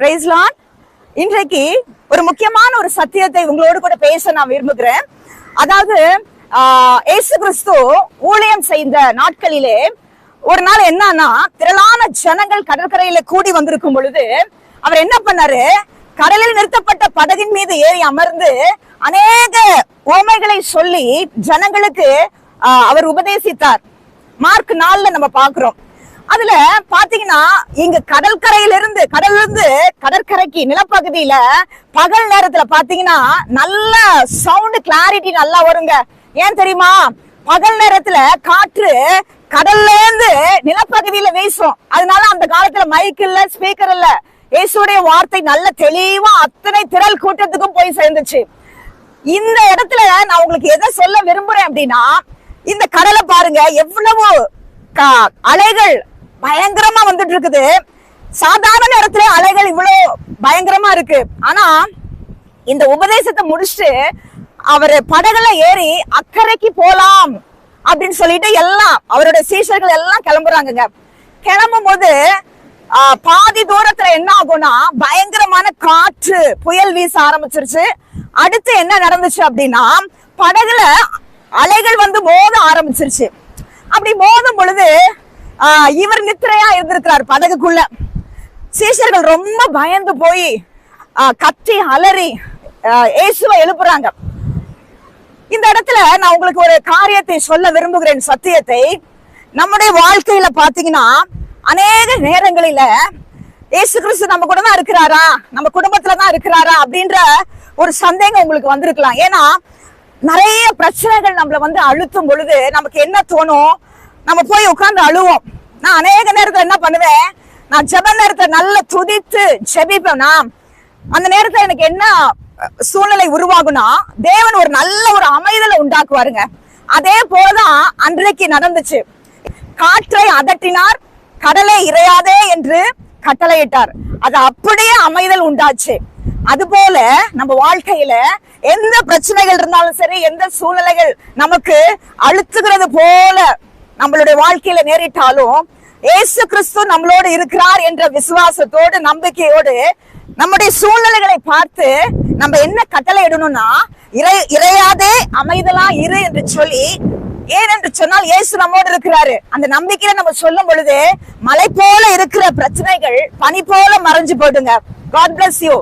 பிரைஸ்லான் இன்றைக்கு ஒரு முக்கியமான ஒரு சத்தியத்தை உங்களோடு கூட பேச நான் விரும்புகிறேன். அதாவது ஆஹ், இயேசு கிறிஸ்து ஊழியம் செய்த நாட்களிலே ஒரு நாள் என்னன்னா திரளான ஜனங்கள் கடற்கரையில கூடி வந்திருக்கும் பொழுது அவர் என்ன பண்ணாரு? கடலில் நிறுத்தப்பட்ட படகின் மீது ஏறி அமர்ந்து அநேக ஓமைகளை சொல்லி ஜனங்களுக்கு ஆஹ், அவர் உபதேசித்தார். மார்க் நாள்ல நம்ம பாக்குறோம் அதுல பாத்தீங்கன்னா இங்க கடற்கரையிலிருந்து கடல்ல இருந்து கடற்கரைக்கு நிலப்பகுதியில பகல் நேரத்துல பாத்தீங்கன்னா நல்ல சவுண்ட் கிளாரிட்டி நல்லா வருங்க. ஏன் தெரியுமா? பகல் நேரத்துல காற்று கடல்ல இருந்து நிலப்பகுதியில வீசும். அதனால அந்த காலத்துல மைக் இல்ல ஸ்பீக்கர் இல்ல. இயேசுடைய வார்த்தை நல்ல தெளிவா அத்தனை திரள் கூட்டத்துக்கும் போய் சேர்ந்துச்சு. இந்த இடத்துல நான் உங்களுக்கு எதை சொல்ல விரும்புறேன் அப்படின்னா இந்த கடலை பாருங்க எவ்வளவு அலைகள் பயங்கரமா வந்துட்டு இருக்குது சாதாரண நேரத்துல அலைகள் இவ்வளவு பயங்கரமா இருக்கு. ஆனா இந்த உபதேசத்தை முடிச்சுட்டு அவரு படகுல ஏறி அக்கறைக்கு போலாம் அப்படின்னு சொல்லிட்டு எல்லாம் அவருடைய சீஷர்கள் எல்லாம் கிளம்புறாங்கங்க. கிளம்பும் போது பாதி தூரத்துல என்ன ஆகும்னா பயங்கரமான காற்று புயல் வீச ஆரம்பிச்சிருச்சு. அடுத்து என்ன நடந்துச்சு அப்படின்னா படகுல அலைகள் வந்து மோத ஆரம்பிச்சிருச்சு. அப்படி மோதும் பொழுது இவர் நித்திரையா இருந்திருக்கிறார் படகுக்குள்ள. சீஷர்கள் ரொம்ப பயந்து போய் ஆஹ், கத்தி அலறி இயேசுவை எழுப்புறாங்க. இந்த இடத்துல நான் உங்களுக்கு ஒரு காரியத்தை சொல்ல விரும்புகிறேன் சத்தியத்தை. நம்முடைய வாழ்க்கையில பாத்தீங்கன்னா அநேக நேரங்களில ஏசு கிறிஸ்து நம்ம கூட தான் இருக்கிறாரா? நம்ம குடும்பத்துல தான் இருக்கிறாரா? அப்படின்ற ஒரு சந்தேகம் உங்களுக்கு வந்திருக்கலாம். ஏன்னா நிறைய பிரச்சனைகள் நம்மள வந்து அழுத்தும் பொழுது நமக்கு என்ன தோணும்? நம்ம போய் உட்காந்து அழுவோம். நான் அநேக நேரத்துல என்ன பண்ணுவேன்? நான் ஜப நேரத்துல நல்லா துதித்து ஜபிப்பேனா. அந்த நேரத்துல எனக்கு என்ன சூழ்நிலை உருவாகும்னா தேவன் ஒரு நல்ல ஒரு அமைதலை உண்டாக்குவாருங்க. அதே போலதான் அன்றைக்கு நடந்துச்சு. காற்றை அதட்டினார் கடலை இறையாதே என்று கட்டளையிட்டார். அது அப்படியே அமைதல் உண்டாச்சு. அதுபோல நம்ம வாழ்க்கையில எந்த பிரச்சனைகள் இருந்தாலும் சரி எந்த சூழ்நிலைகள் நமக்கு அழுத்துகிறது போல நம்மளுடைய வாழ்க்கையில நேரிட்டாலும் ஏசு கிறிஸ்து நம்மளோடு இருக்கிறார் என்ற விசுவாசத்தோடு நம்பிக்கையோடு நம்முடைய சூழ்நிலைகளை பார்த்து நம்ம என்ன கட்டளை இடணும்னா இறை இறையாதே அமைதலா இரு என்று சொல்லி ஏன் என்று சொன்னால் இயேசு நம்மோடு இருக்கிறாரு. அந்த நம்பிக்கையில நம்ம சொல்லும் பொழுது மலை போல இருக்கிற பிரச்சனைகள் பனி போல மறைஞ்சு போயிடுங்க. God bless you